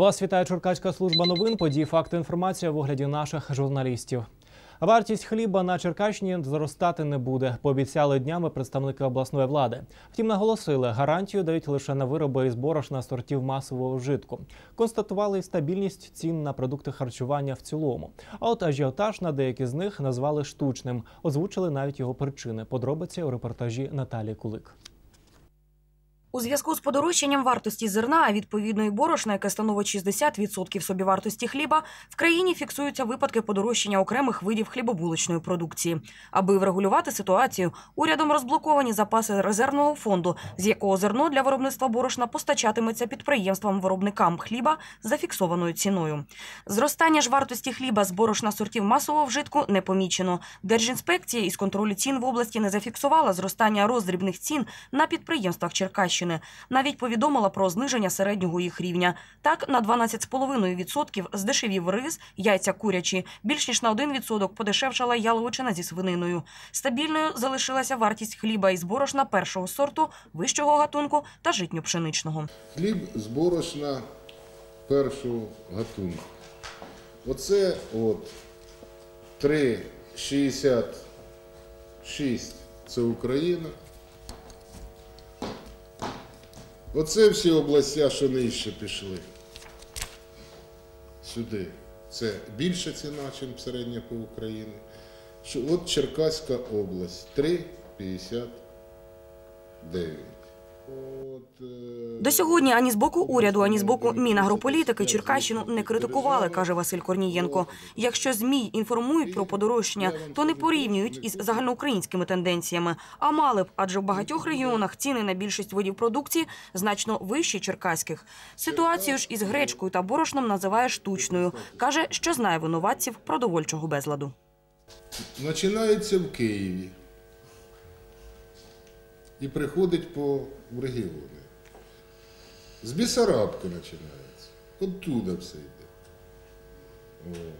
Вас вітає Черкаська служба новин. Події, факти, інформація в огляді наших журналістів. Вартість хліба на Черкащині зростати не буде. Пообіцяли днями представники обласної влади. Втім, наголосили, гарантію дають лише на вироби із борошна сортів масового вжитку. Констатували стабільність цін на продукти харчування в цілому. А от ажіотаж на деякі з них назвали штучним. Озвучили навіть його причини. Подробиці у репортажі Наталії Кулик. У зв'язку з подорожчанням вартості зерна, а відповідно і борошна, яке становить 60% собівартості хліба, в країні фіксуються випадки подорожчання окремих видів хлібобулочної продукції. Аби врегулювати ситуацію, урядом розблоковані запаси резервного фонду, з якого зерно для виробництва борошна постачатиметься підприємствам-виробникам хліба за фіксованою ціною. Зростання ж вартості хліба з борошна сортів масового вжитку не помічено. Держінспекція із контролю цін в області не зафіксувала зростання роздрібних цін на підприємствах Черкащини. Навіть повідомила про зниження середнього їх рівня. Так, на 12,5% здешевів рис, яйця курячі, більш ніж на 1% подешевшала яловичина зі свининою. Стабільною залишилася вартість хліба із борошна першого сорту, вищого гатунку та житньо-пшеничного. Хліб з борошна першого гатунку. Оце от 3,66 це Україна. Оце всі областя, що нижче пішли. Сюди. Це більша ціна, ніж середня по Україні. От Черкаська область 3,59. Е, До сьогодні ані з боку уряду, ані з боку Мінагрополітики Черкащину не критикували, каже Василь Корнієнко. Якщо ЗМІ інформують про подорожчання, то не порівнюють із загальноукраїнськими тенденціями, а мали б, адже в багатьох регіонах ціни на більшість видів продукції значно вищі черкаських. Ситуацію ж із гречкою та борошном називає штучною. каже, що знає винуватців продовольчого безладу. Починається в Києві і приходить по в регіони. З Бісарабки починається. Оттуда все йде. От.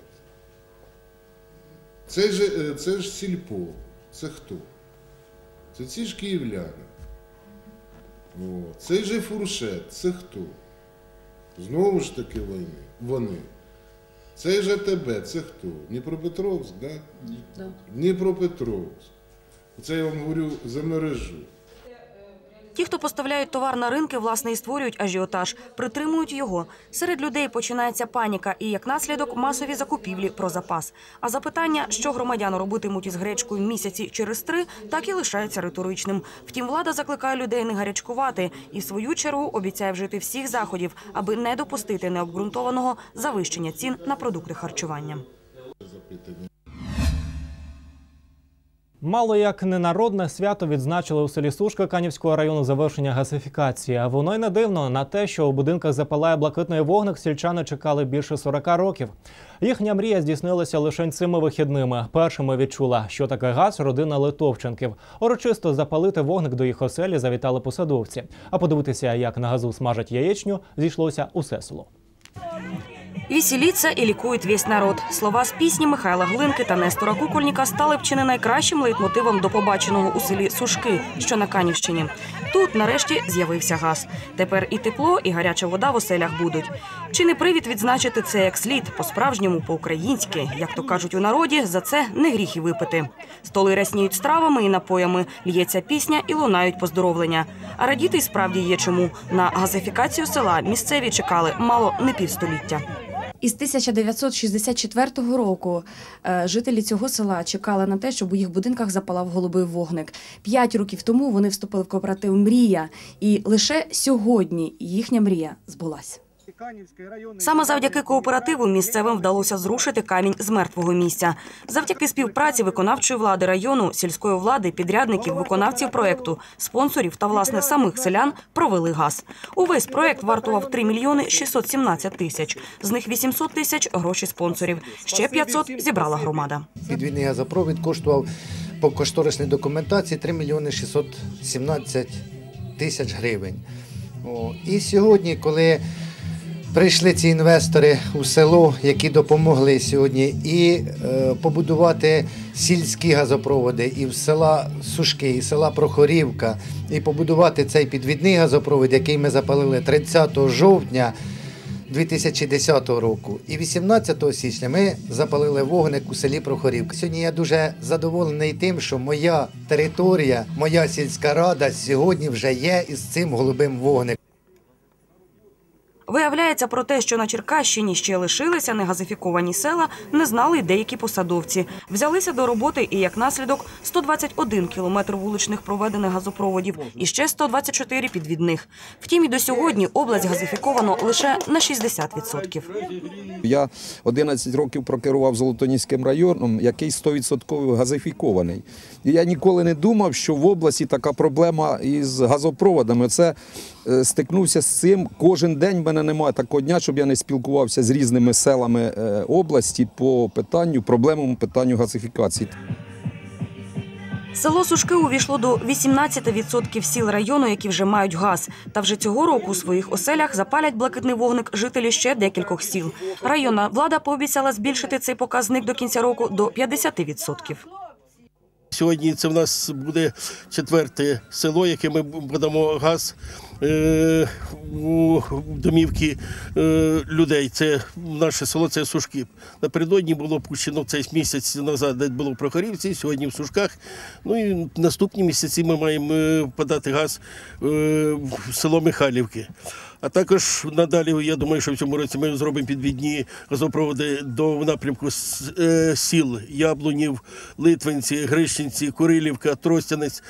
Це ж, е, це ж сільпо. Це хто? Це ці ж київляни. От. Цей же фуршет, це хто? Знову ж таки вони. вони. Цей же тебе, це хто? Дніпропетровськ, да? Дніпропетровськ. Це я вам говорю за мережу. Ті, хто поставляють товар на ринки, власне і створюють ажіотаж, притримують його. Серед людей починається паніка і, як наслідок, масові закупівлі про запас. А запитання, що громадяни робитимуть із гречкою місяці через три, так і лишається риторичним. Втім, влада закликає людей не гарячкувати і, в свою чергу, обіцяє вжити всіх заходів, аби не допустити необґрунтованого завищення цін на продукти харчування. Мало як ненародне свято відзначили у селі Сушка Канівського району завершення газифікації. А воно й не дивно на те, що у будинках запалає блакитний вогник, сільчани чекали більше 40 років. Їхня мрія здійснилася лише цими вихідними. Першими відчула, що таке газ родина Литовченків. Урочисто запалити вогник до їх оселі завітали посадовці. А подивитися, як на газу смажать яєчню, зійшлося усе село. Веселиться і лікують весь народ. Слова з пісні Михайла Глинки та Нестора Кукольніка стали б чи не найкращим лейтмотивом до побаченого у селі Сушки, що на Канівщині. Тут нарешті з'явився газ. Тепер і тепло, і гаряча вода в оселях будуть. Чи не привід відзначити це як слід по-справжньому, по-українськи, як то кажуть у народі, за це не гріх і випити. Столи рясніють стравами і напоями, л'ється пісня і лунають поздоровлення. А радіти й справді є чому. На газифікацію села місцеві чекали мало не півстоліття. Із 1964 року е, жителі цього села чекали на те, щоб у їх будинках запалав голубий вогник. П'ять років тому вони вступили в кооператив Мрія, і лише сьогодні їхня мрія збулася. Саме завдяки кооперативу місцевим вдалося зрушити камінь з мертвого місця. Завдяки співпраці виконавчої влади району, сільської влади, підрядників, виконавців проекту, спонсорів та власне самих селян провели газ. Увесь проект вартував 3 мільйони 617 тисяч. З них 800 тисяч гроші спонсорів. Ще 500 зібрала громада. Підвідний газопровід коштував по кошторисній документації 3 мільйони 617 тисяч гривень. І сьогодні, коли прийшли ці інвестори у село, які допомогли сьогодні і е, побудувати сільські газопроводи, і в села Сушки, і села Прохорівка, і побудувати цей підвідний газопровід, який ми запалили 30 жовтня. 2010 року. І 18 січня ми запалили вогник у селі Прохорівка. Сьогодні я дуже задоволений тим, що моя територія, моя сільська рада сьогодні вже є із цим голубим вогником. Виявляється про те, що на Черкащині ще лишилися негазифіковані села, не знали й деякі посадовці. Взялися до роботи і як наслідок 121 кілометр вуличних проведених газопроводів і ще 124 підвідних. Втім, і до сьогодні область газифіковано лише на 60%. Я 11 років прокерував Золотоніським районом, який 100% газифікований. І я ніколи не думав, що в області така проблема із газопроводами. Це е, стикнувся з цим. Кожен день в мене немає такого дня, щоб я не спілкувався з різними селами е, області по питанню, проблемному питанню газифікації. Село Сушки увійшло до 18% сіл району, які вже мають газ. Та вже цього року у своїх оселях запалять блакитний вогник жителі ще декількох сіл. Районна влада пообіцяла збільшити цей показник до кінця року до 50%. Сьогодні це в нас буде четверте село, яке ми подамо газ е, у домівки е, людей. Це наше село, це Сушки. Напередодні було пущено цей місяць назад, де було в Прохорівці, сьогодні в Сушках. Ну і наступні місяці ми маємо е, подати газ в село Михайлівки. А також надалі, я думаю, що в цьому році ми зробимо підвідні газопроводи до напрямку е, сіл Яблунів, Литвинці, Грищенці, Курилівка, Тростянець.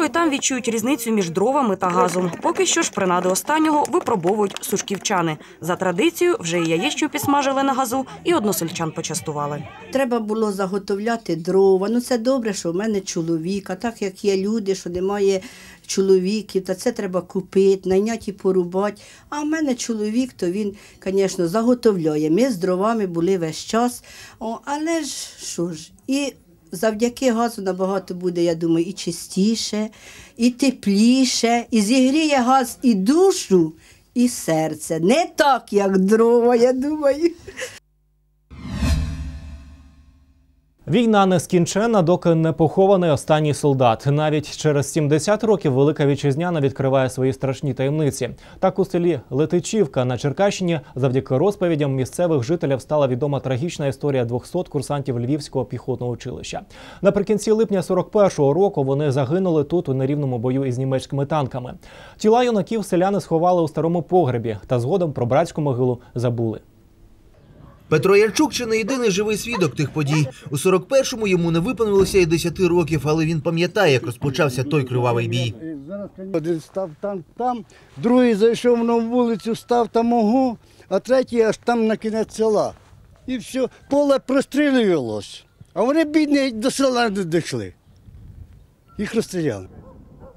Скоро і там відчують різницю між дровами та газом. Поки що ж принади останнього випробовують сушківчани. За традицією вже і яєчню підсмажили на газу, і односельчан почастували. Треба було заготовляти дрова. Ну це добре, що в мене чоловік, а так як є люди, що немає чоловіків, то це треба купити, найняти порубати. А в мене чоловік, то він, звісно, заготовляє. Ми з дровами були весь час. О, але ж що ж, і завдяки газу набагато буде, я думаю, і чистіше, і тепліше, і зігріє газ і душу, і серце. Не так, як дрова, я думаю. Війна не скінчена, доки не похований останній солдат. Навіть через 70 років Велика Вітчизняна відкриває свої страшні таємниці. Так у селі Летичівка на Черкащині завдяки розповідям місцевих жителів стала відома трагічна історія 200 курсантів Львівського піхотного училища. Наприкінці липня 41-го року вони загинули тут у нерівному бою із німецькими танками. Тіла юнаків селяни сховали у старому погребі та згодом про братську могилу забули. Петро Ярчук чи не єдиний живий свідок тих подій. У 41-му йому не виповнилося і 10 років, але він пам'ятає, як розпочався той кривавий бій. Один став там, там, другий зайшов на вулицю, став там ого, а третій аж там на кінець села. І все, поле прострілювалось. А вони бідні до села не дійшли. Їх розстріляли.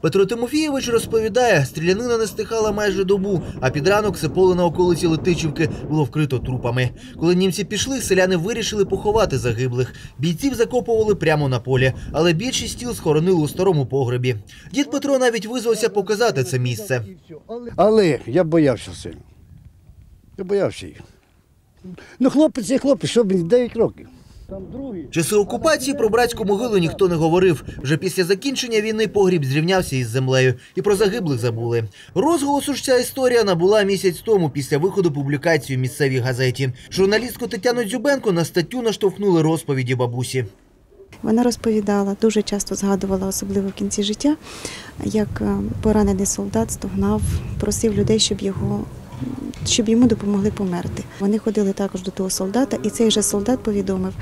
Петро Тимофійович розповідає, стрілянина не стихала майже добу, а під ранок все поле на околиці Летичівки було вкрито трупами. Коли німці пішли, селяни вирішили поховати загиблих. Бійців закопували прямо на полі, але більшість тіл схоронили у старому погребі. Дід Петро навіть визвався показати це місце. Але я боявся сильно. Я боявся їх. Ну, хлопець і хлопець, що мені 9 років. Часи окупації про братську могилу ніхто не говорив. Вже після закінчення війни погріб зрівнявся із землею, і про загиблих забули. Розголосу ж ця історія набула місяць тому після виходу публікації в місцевій газеті. Журналістку Тетяну Дзюбенко на статтю наштовхнули розповіді бабусі. Вона розповідала, дуже часто згадувала, особливо в кінці життя, як поранений солдат стогнав, просив людей, щоб його. Щоб йому допомогли померти. Вони ходили також до того солдата, і цей же солдат повідомив,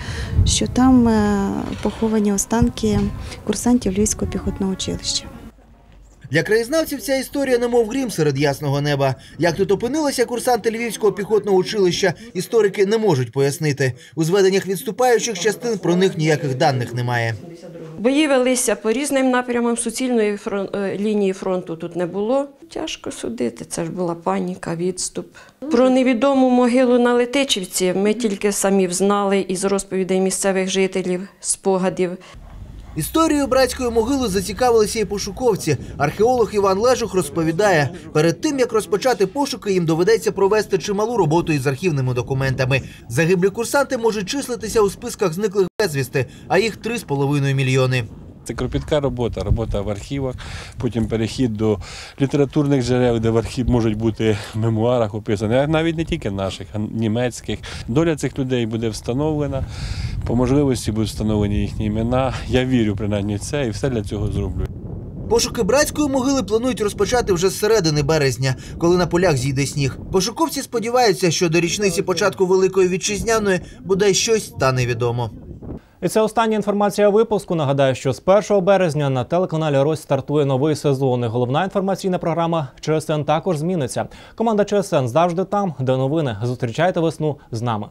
що там е, поховані останки курсантів Львівського піхотного училища. Для краєзнавців ця історія немов грім серед ясного неба. Як тут опинилися курсанти Львівського піхотного училища, історики не можуть пояснити. У зведеннях відступаючих частин про них ніяких даних немає. Бої велися по різним напрямам, суцільної фрон... е, лінії фронту тут не було. Тяжко судити, це ж була паніка, відступ. Про невідому могилу на Летичівці ми тільки самі взнали із розповідей місцевих жителів, спогадів. Історією братської могили зацікавилися і пошуковці. Археолог Іван Лежух розповідає, перед тим як розпочати пошуки, їм доведеться провести чималу роботу із архівними документами. Загиблі курсанти можуть числитися у списках зниклих безвісти, а їх 3,5 мільйони. Це кропітка робота, робота в архівах, потім перехід до літературних джерел, де в архів можуть бути в мемуарах описані, навіть не тільки наших, а німецьких. Доля цих людей буде встановлена, по можливості будуть встановлені їхні імена. Я вірю принаймні це і все для цього зроблю. Пошуки братської могили планують розпочати вже з середини березня, коли на полях зійде сніг. Пошуковці сподіваються, що до річниці початку Великої Вітчизняної бодай щось стане відомо. І це остання інформація випуску. Нагадаю, що з 1 березня на телеканалі Рось стартує новий сезон. І Головна інформаційна програма ЧСН також зміниться. Команда ЧСН завжди там, де новини. Зустрічайте весну з нами.